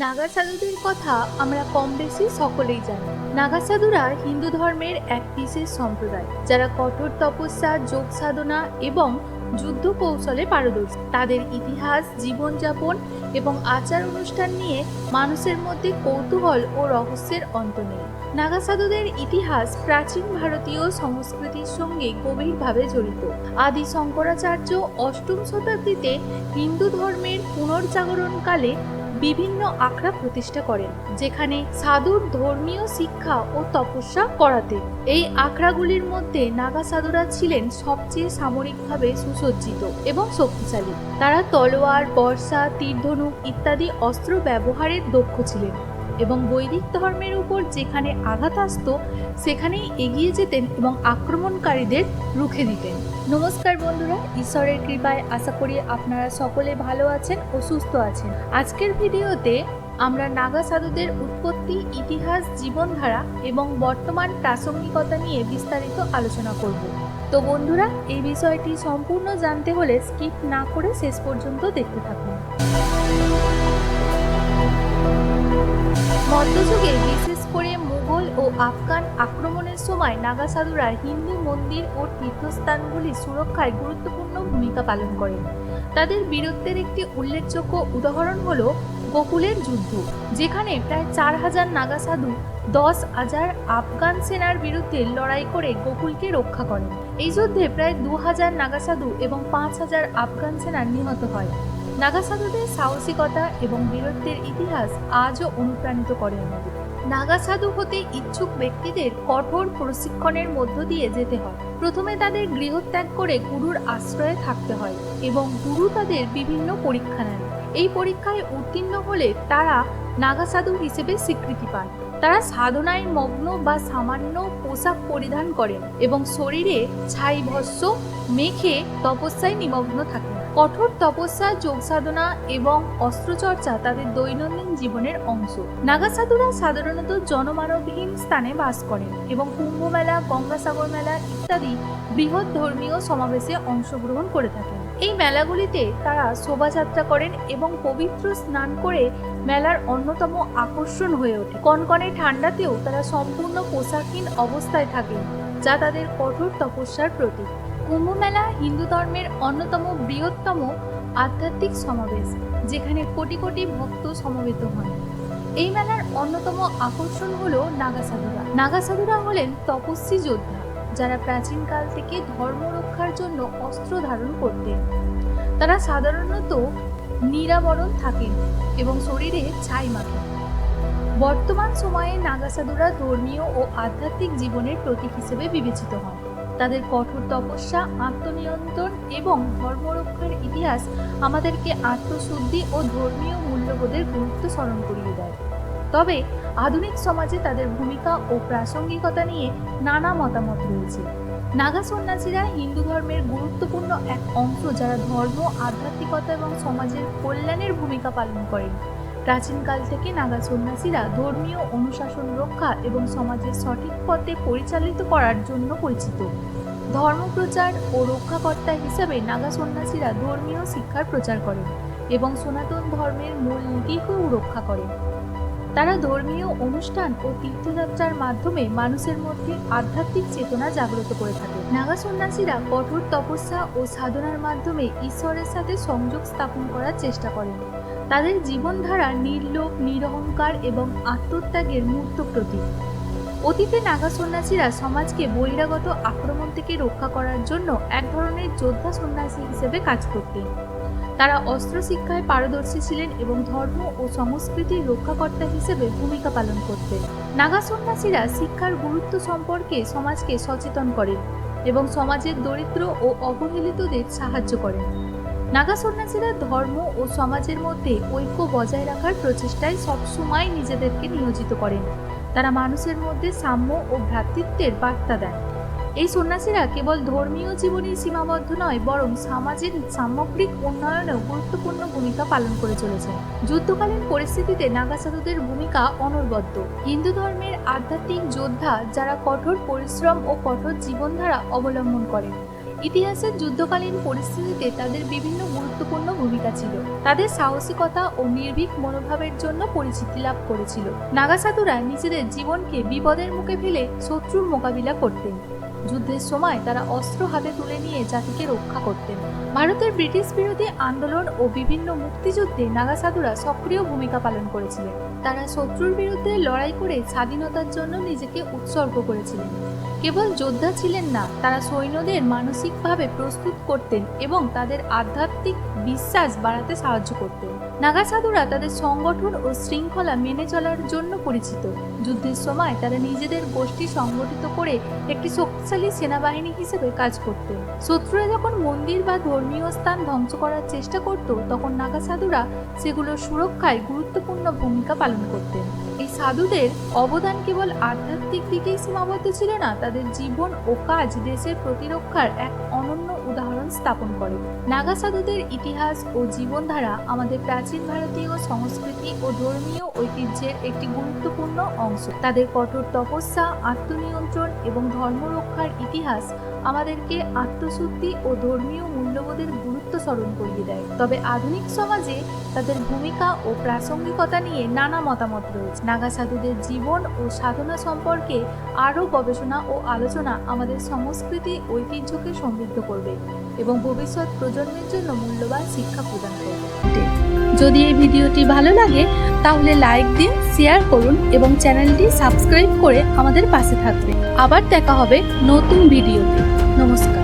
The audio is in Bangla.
নাগা সাধুদের কথা আমরা কম বেশি সকলেই জানি। নাগা সাধুরা হিন্দু ধর্মের এক বিশেষ সম্প্রদায়, যারা কঠোর তপস্যা, যোগ সাধনা এবং যুদ্ধ কৌশলে পারদর্শী। তাদের ইতিহাস, জীবনযাপন এবং আচার অনুষ্ঠান নিয়ে মানুষের মধ্যে কৌতূহল ও রহস্যের অন্ত নেই। নাগা সাধুদের ইতিহাস প্রাচীন ভারতীয় সংস্কৃতির সঙ্গে গভীরভাবে জড়িত। আদি শঙ্করাচার্য অষ্টম শতাব্দীতে হিন্দু ধর্মের পুনর্জাগরণকালে বিভিন্ন আখড়া প্রতিষ্ঠা করেন, যেখানে সাধুর ধর্মীয় শিক্ষা ও তপস্যা করাতেন। এই আখড়াগুলির মধ্যে নাগা সাধুরা ছিলেন সবচেয়ে সামরিকভাবে সুসজ্জিত এবং শক্তিশালী। তারা তলোয়ার, বর্ষা, তীরধনুক ইত্যাদি অস্ত্র ব্যবহারের দক্ষ ছিলেন। এবং বৈদিক ধর্মের উপর যেখানে আঘাত আসত, সেখানেই এগিয়ে যেতেন এবং আক্রমণকারীদের রুখে দিতেন। নমস্কার বন্ধুরা, ঈশ্বরের কৃপায় আশা করি আপনারা সকলে ভালো আছেন ও সুস্থ আছেন। আজকের ভিডিওতে আমরা নাগা সাধুদের উৎপত্তি, ইতিহাস, জীবনধারা এবং বর্তমান প্রাসঙ্গিকতা নিয়ে বিস্তারিত আলোচনা করব। তো বন্ধুরা, এই বিষয়টি সম্পূর্ণ জানতে হলে স্কিপ না করে শেষ পর্যন্ত দেখতে থাকুন। মধ্যযুগে বিশেষ করে মুঘল ও আফগান আক্রমণের সময় নাগা সাধুরা হিন্দু মন্দির ও তীর্থস্থানগুলি সুরক্ষায় গুরুত্বপূর্ণ ভূমিকা পালন করেন তাদের বীরত্বের একটি উল্লেখযোগ্য উদাহরণ হল গোকুলের যুদ্ধ, যেখানে প্রায় চার হাজার নাগা সাধু দশ হাজার আফগান সেনার বিরুদ্ধে লড়াই করে গোকুলকে রক্ষা করেন। এই যুদ্ধে প্রায় দু হাজার নাগা সাধু এবং পাঁচ হাজার আফগান সেনা নিহত হয়। নাগা সাধুদের সাহসিকতা এবং বীরত্বের ইতিহাস আজও অনুপ্রাণিত করে আমাদের। নাগা সাধু হতে ইচ্ছুক ব্যক্তিদের কঠোর প্রশিক্ষণের মধ্য দিয়ে যেতে হয়। প্রথমে তাদের গৃহত্যাগ করে গুরুর আশ্রয়ে থাকতে হয় এবং গুরু তাদের বিভিন্ন পরীক্ষা নেন। এই পরীক্ষায় উত্তীর্ণ হলে তারা নাগাসাধু হিসেবে স্বীকৃতি পান তারা সাধনায় মগ্ন বা সামান্য পোশাক পরিধান করেন এবং শরীরে ছাই ভস্য, মেখে তপস্যায় নিমগ্ন থাকেন কঠোর তপস্যা, যোগ সাধনা এবং অস্ত্রচর্চা তাদের দৈনন্দিন জীবনের অংশ। নাগা সাধুরা সাধারণত জনমানবহীন স্থানে বাস করেন এবং কুম্ভ মেলা গঙ্গাসাগর মেলা ইত্যাদি বৃহৎ ধর্মীয় সমাবেশে অংশগ্রহণ করে থাকেন। এই মেলাগুলিতে তারা শোভাযাত্রা করেন এবং পবিত্র স্নান করে মেলার অন্যতম আকর্ষণ হয়ে ওঠে। কনকনে ঠান্ডাতেও তারা সম্পূর্ণ পোশাকহীন অবস্থায় থাকেন যা তাদের কঠোর তপস্যার প্রতীক। কুম্ভ মেলা হিন্দু ধর্মের অন্যতম বৃহত্তম আধ্যাত্মিক সমাবেশ, যেখানে কোটি কোটি ভক্ত সমবেত হন। এই মেলার অন্যতম আকর্ষণ হল নাগা সাধুরা নাগা সাধুরা হলেন তপস্বী যোদ্ধা। যারা প্রাচীনকাল থেকে ধর্ম রক্ষার জন্য অস্ত্র ধারণ করতেন। তারা সাধারণত নিরাবরণ থাকেন এবং শরীরে ছাই মাখেন। বর্তমান সময়ে নাগা সাধুরা ধর্মীয় ও আধ্যাত্মিক জীবনের প্রতীক হিসেবে বিবেচিত হন তাদের কঠোর তপস্যা, আত্মনিয়ন্ত্রণ এবং ধর্মরক্ষার ইতিহাস আমাদেরকে আত্মশুদ্ধি ও ধর্মীয় মূল্যবোধের গুরুত্ব স্মরণ করিয়ে দেয়। তবে আধুনিক সমাজে তাদের ভূমিকা ও প্রাসঙ্গিকতা নিয়ে নানা মতামত রয়েছে। নাগা সন্ন্যাসীরা হিন্দু ধর্মের গুরুত্বপূর্ণ এক অংশ যারা ধর্ম, আধ্যাত্মিকতা এবং সমাজের কল্যাণের ভূমিকা পালন করেন। প্রাচীনকাল থেকে নাগা সন্ন্যাসীরা ধর্মীয় অনুশাসন রক্ষা এবং সমাজের সঠিক পথে পরিচালিত করার জন্য পরিচিত। ধর্মপ্রচার ও রক্ষাকর্তা হিসাবে নাগা সন্ন্যাসীরা ধর্মীয় শিক্ষার প্রচার করেন এবং সনাতন ধর্মের মূল নীতিকেও রক্ষা করেন। তারা ধর্মীয় অনুষ্ঠান ও তীর্থযাত্রার মাধ্যমে মানুষের মধ্যে আধ্যাত্মিক চেতনা জাগ্রত করে থাকে। নাগা সন্ন্যাসীরা কঠোর তপস্যা ও সাধনার মাধ্যমে ঈশ্বরের সাথে সংযোগ স্থাপন করার চেষ্টা করেন। তাদের জীবনধারা নির্লোভ নিরহংকার এবং আত্মত্যাগের মূর্ত প্রতীক। অতীতে নাগা সন্ন্যাসীরা সমাজকে বহিরাগত আক্রমণ থেকে রক্ষা করার জন্য এক ধরনের যোদ্ধা সন্ন্যাসী হিসেবে কাজ করতেন। তারা অস্ত্র শিক্ষায় পারদর্শী ছিলেন এবং ধর্ম ও সংস্কৃতির রক্ষাকর্তা হিসেবে ভূমিকা পালন করতেন। নাগা সন্ন্যাসীরা শিক্ষার গুরুত্ব সম্পর্কে সমাজকে সচেতন করেন এবং সমাজের দরিদ্র ও অবহেলিতদের সাহায্য করেন। নাগা সন্ন্যাসীরা ধর্ম ও সমাজের মধ্যে ঐক্য বজায় রাখার প্রচেষ্টায় সবসময় নিজেদেরকে নিয়োজিত করেন। তারা মানুষের মধ্যে সাম্য ও ভ্রাতৃত্বের বার্তা দেন। এই সন্ন্যাসীরা কেবল ধর্মীয় জীবনে সীমাবদ্ধ নয়, বরং সামাজিক সামগ্রিক উন্নয়নেও গুরুত্বপূর্ণ ভূমিকা পালন করে চলেছেন। যুদ্ধকালীন পরিস্থিতিতে নাগা সাধুদের ভূমিকা অনবদ্য হিন্দু ধর্মের আধ্যাত্মিক যোদ্ধা যারা কঠোর পরিশ্রম ও কঠোর জীবনধারা অবলম্বন করেন। ইতিহাসের যুদ্ধকালীন পরিস্থিতিতে তাদের বিভিন্ন গুরুত্বপূর্ণ ভূমিকা ছিল। তাদের সাহসিকতা ও নির্ভীক মনোভাবের জন্য পরিচিতি লাভ করেছিল। নাগা সাধুরা নিজেদের জীবনকে বিপদের মুখে ফেলে শত্রুর মোকাবিলা করতেন। যুদ্ধের সময় তারা অস্ত্র হাতে তুলে নিয়ে জাতিকে রক্ষা করতেন। ভারতের ব্রিটিশ বিরোধী আন্দোলন ও বিভিন্ন মুক্তিযুদ্ধে নাগাসাধুরা সক্রিয় ভূমিকা পালন করেছিলেন। তারা শত্রুর বিরুদ্ধে লড়াই করে স্বাধীনতার জন্য নিজেকে উৎসর্গ করেছিলেন। কেবল যোদ্ধা ছিলেন না, তারা সৈন্যদের মানসিকভাবে প্রস্তুত করতেন এবং তাদের আধ্যাত্মিক বিশ্বাস বাড়াতে সাহায্য করতেন। নাগা সাধুরা তাদের সংগঠন ও শৃঙ্খলা মেনে চলার জন্য পরিচিত। যুদ্ধের সময় তারা নিজেদের গোষ্ঠী সংগঠিত করে একটি শক্তিশালী সেনাবাহিনী হিসেবে কাজ করতেন। শত্রুরা যখন মন্দির বা ধর্মীয় স্থান ধ্বংস করার চেষ্টা করত, তখন নাগা সাধুরা সেগুলোর সুরক্ষায় গুরুত্বপূর্ণ ভূমিকা পালন করতেন। এই সাধুদের অবদান কেবল আধ্যাত্মিক দিকেই সীমাবদ্ধ ছিল না, তাদের জীবন ও কাজ দেশের প্রতিরক্ষার এক অনন্য স্থাপন করে। নাগা সাধুদের ইতিহাস ও জীবনধারা আমাদের প্রাচীন ভারতীয় সংস্কৃতি ও ধর্মীয় ঐতিহ্যের একটি গুরুত্বপূর্ণ অংশ। তাদের কঠোর তপস্যা, আত্মনিয়ন্ত্রণ এবং ধর্মরক্ষার ইতিহাস আমাদেরকে আত্মশুদ্ধি ও ধর্মীয় মূল্যবোধের গুরুত্ব স্মরণ করিয়ে দেয়। তবে আধুনিক সমাজে তাদের ভূমিকা ও প্রাসঙ্গিকতা নিয়ে নানা মতামত রয়েছে। নাগা সাধুদের জীবন ও সাধনা সম্পর্কে আরও গবেষণা ও আলোচনা আমাদের সংস্কৃতি ঐতিহ্যকে সমৃদ্ধ করবে। এবং ভবিষ্যৎ প্রজন্মের জন্য মূল্যবান শিক্ষা প্রদান করবে যদি এই ভিডিওটি ভালো লাগে, তাহলে লাইক দিন, শেয়ার করুন এবং চ্যানেলটি সাবস্ক্রাইব করে আমাদের পাশে থাকবে। আবার দেখা হবে নতুন ভিডিওতে। নমস্কার।